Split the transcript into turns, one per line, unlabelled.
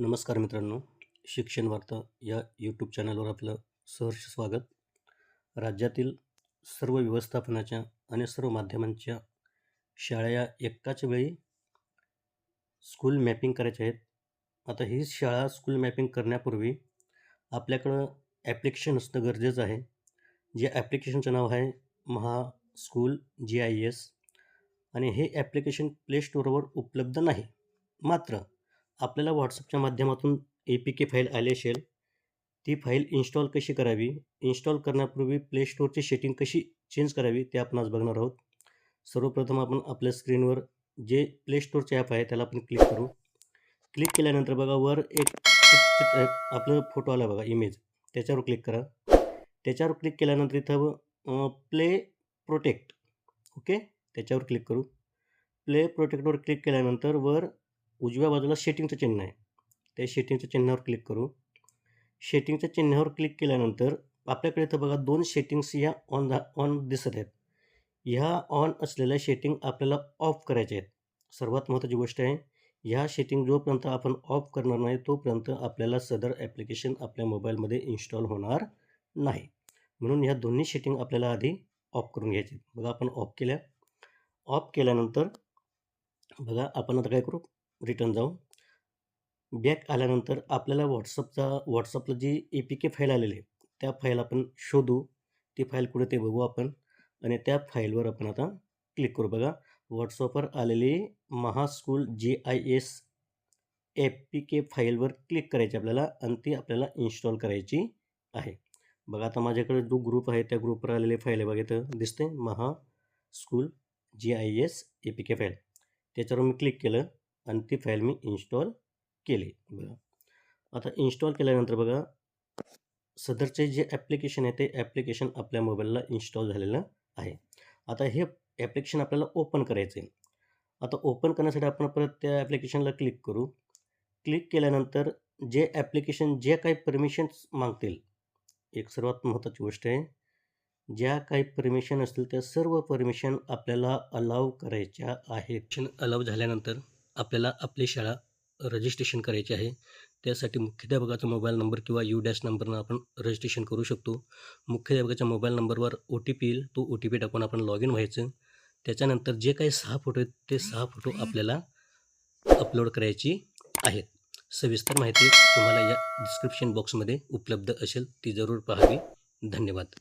नमस्कार मित्रांनो शिक्षण वार्ता या यूट्यूब चॅनलवर आपलं सहर्ष स्वागत. राज्यातील सर्व व्यवस्थापनाच्या आणि सर्व माध्यमांच्या शाळा या एकाच वेळी स्कूल मॅपिंग करायच्या आहेत. आता ही शाळा स्कूल मॅपिंग करण्यापूर्वी आपल्याकडं ॲप्लिकेशन असणं गरजेचं आहे. जे ॲप्लिकेशनचं नाव आहे Maha school G I S आणि हे ॲप्लिकेशन प्लेस्टोरवर उपलब्ध नाही. मात्र आपल्याला व्हॉट्सअपच्या माध्यमातून ए पी के फाईल आली असेल ती फाईल इन्स्टॉल कशी करावी? इन्स्टॉल करण्यापूर्वी प्ले स्टोअरची सेटिंग कशी चेंज करावी ते आपण आज बघणार आहोत. सर्वप्रथम आपण आपल्या स्क्रीनवर जे प्ले स्टोअरचे ॲप आहे त्याला आपण क्लिक करू. क्लिक केल्यानंतर बघा वर एक चित्र- आपलं फोटो आला बघा इमेज त्याच्यावर क्लिक करा. त्याच्यावर क्लिक केल्यानंतर इथं प्ले प्रोटेक्ट ओके त्याच्यावर क्लिक करू. प्ले प्रोटेक्टवर क्लिक केल्यानंतर वर उजव्या बाजूला शेटिंगचं चिन्ह आहे. त्या शेटिंगच्या चिन्हावर क्लिक करू. शेटिंगच्या चिन्हावर क्लिक केल्यानंतर आपल्याकडे इथं बघा दोन शेटिंग्स या ऑन ऑन दिसत आहेत. ह्या ऑन असलेल्या शेटिंग आपल्याला ऑफ करायच्या आहेत. सर्वात महत्त्वाची गोष्ट आहे ह्या शेटिंग जोपर्यंत आपण ऑफ करणार नाही तोपर्यंत आपल्याला सदर ॲप्लिकेशन आपल्या मोबाईलमध्ये इन्स्टॉल होणार नाही. म्हणून ह्या दोन्ही शेटिंग आपल्याला आधी ऑफ करून घ्यायचे आहेत. बघा आपण ऑफ केल्या. ऑफ केल्यानंतर बघा आपण आता काय करू? रिटर्न जाऊ बॅक आल्यानंतर आपल्याला व्हॉट्सअपचा व्हॉट्सअपला जी ए पी के फाईल आलेली आहे त्या फाईल आपण शोधू. ती फाईल कुठे ते बघू आपण आणि त्या फाईलवर आपण आता क्लिक करू. बघा व्हॉट्सअपवर आलेली Maha school J I S A P K फाईलवर क्लिक करायची आपल्याला आणि ती आपल्याला इन्स्टॉल करायची आहे. बघा आता माझ्याकडे जो ग्रुप आहे त्या ग्रुपवर आलेली फाईल आहे बघा इथं दिसते Maha school G I S A P K file त्याच्यावर मी क्लिक केलं. आणि ती फाईल मी इन्स्टॉल केली बघा. आता इन्स्टॉल केल्यानंतर बघा सदरचे जे ॲप्लिकेशन आहे ते ॲप्लिकेशन आपल्या मोबाईलला इन्स्टॉल झालेलं आहे. आता हे ॲप्लिकेशन आपल्याला ओपन करायचं आहे. आता ओपन करण्यासाठी आपण परत त्या ॲप्लिकेशनला क्लिक करू. क्लिक केल्यानंतर जे ॲप्लिकेशन जे काही परमिशन्स मागतील एक सर्वात महत्त्वाची गोष्ट आहे ज्या काही परमिशन असतील त्या सर्व परमिशन आपल्याला अलाव करायच्या आहेत. अलाव झाल्यानंतर आपल्याला आपली शाळा रजिस्ट्रेशन करायची आहे. त्यासाठी मुख्याध्यापकाचा मोबाईल नंबर किंवा यू डॅश नंबरनं आपण रजिस्ट्रेशन करू शकतो. मुख्याध्यापकाच्या मोबाईल नंबरवर ओ टी पी येईल तो ओ टी पी टाकून आपण लॉग इन व्हायचं. त्याच्यानंतर जे काही सहा फोटो आहेत ते सहा फोटो आपल्याला अपलोड करायची आहेत. सविस्तर माहिती तुम्हाला या डिस्क्रिप्शन बॉक्समध्ये उपलब्ध असेल ती जरूर पाहावी. धन्यवाद.